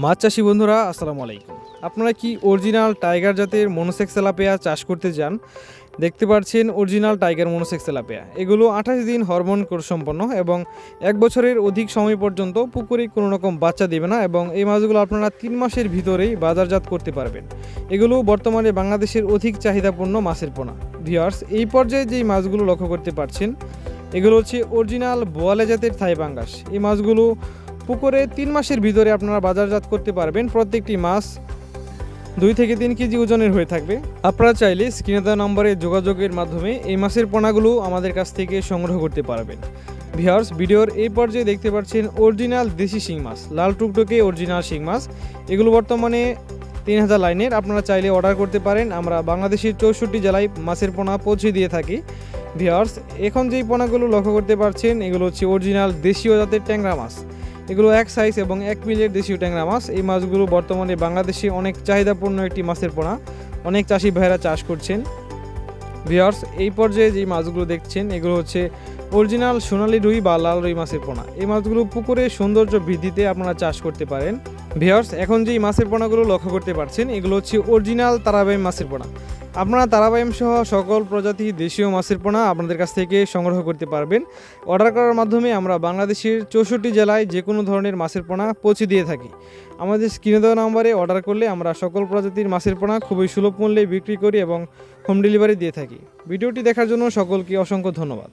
মাছ চাষি বন্ধুরা, আসসালামু আলাইকুম। আপনারা কি অরিজিনাল টাইগার জাতের মনোসেক্স তেলাপিয়া চাষ করতে যান? দেখতে পাচ্ছেন অরিজিনাল টাইগার তেলাপিয়া। এগুলো আঠাশ দিন হরমোন কোর্স সম্পন্ন এবং এক বছরের অধিক সময় পর্যন্ত পুকুরে কোনো রকম বাচ্চা দেবে না এবং এই মাছগুলো আপনারা তিন মাসের ভিতরেই বাজারজাত করতে পারবেন। এগুলো বর্তমানে বাংলাদেশের অধিক চাহিদাপূর্ণ মাছের পোনা। ভিওয়ার্স এই পর্যায়ে যেই মাছগুলো লক্ষ্য করতে পারছেন, এগুলো হচ্ছে অরিজিনাল বোয়ালে জাতের থাই পাঙ্গাস এই মাছগুলো পুকুরে তিন মাসের ভিতরে আপনারা বাজারজাত করতে পারবেন প্রত্যেকটি মাছ দুই থেকে তিন কেজি ওজনের হয়ে থাকবে। আপনারা চাইলে স্ক্রিনে দেওয়া নম্বরে যোগাযোগের মাধ্যমে এই মাছের পোনাগুলো আমাদের কাছ থেকে সংগ্রহ করতে পারবেন। ভিওর্স ভিডিওর এই পর্যায়ে দেখতে পাচ্ছেন অরিজিনাল দেশি শিং মাছ, লাল টুকটুকে অরিজিনাল শিং মাছ। এগুলো বর্তমানে তিন হাজার লাইনের, আপনারা চাইলে অর্ডার করতে পারেন। আমরা বাংলাদেশের চৌষট্টি জেলায় মাছের পোনা পৌঁছে দিয়ে থাকি। ভিওর্স এখন যেই পোনাগুলো লক্ষ্য করতে পারছেন, এগুলো হচ্ছে অরিজিনাল দেশীয় জাতের ট্যাংরা মাছ। এগুলো এক সাইজ এবং এক মিলের দেশীয় ট্যাংরা মাছ। এই মাছগুলো বর্তমানে বাংলাদেশে অনেক চাহিদাপূর্ণ একটি মাছের পোনা। অনেক চাষি ভাইয়েরা চাষ করছেন। ভিওর্স এই পর্যায়ে যে মাছগুলো দেখছেন, এগুলো হচ্ছে অরিজিনাল সোনালী রুই বা লাল রুই মাছের পোনা। এই মাছগুলো পুকুরে সৌন্দর্য বৃদ্ধিতে আপনারা চাষ করতে পারেন। ভিওর্স এখন যেই মাছের পোনাগুলো লক্ষ্য করতে পারছেন, এগুলো হচ্ছে অরিজিনাল তারাবাইম মাছের পোনা। আপনারা তারাবাইম সহ সকল প্রজাতি দেশীয় মাছের পোনা আপনাদের কাছ থেকে সংগ্রহ করতে পারবেন। অর্ডার করার মাধ্যমে আমরা বাংলাদেশের চৌষট্টি জেলায় যে কোনো ধরনের মাছের পোনা পৌঁছে দিয়ে থাকি। আমাদের স্ক্রিনে দেওয়া নম্বরে অর্ডার করলে আমরা সকল প্রজাতির মাছের পোনা খুবই সুলভ মূল্যে বিক্রি করি এবং হোম ডেলিভারি দিয়ে থাকি। ভিডিওটি দেখার জন্য সকলকে অসংখ্য ধন্যবাদ।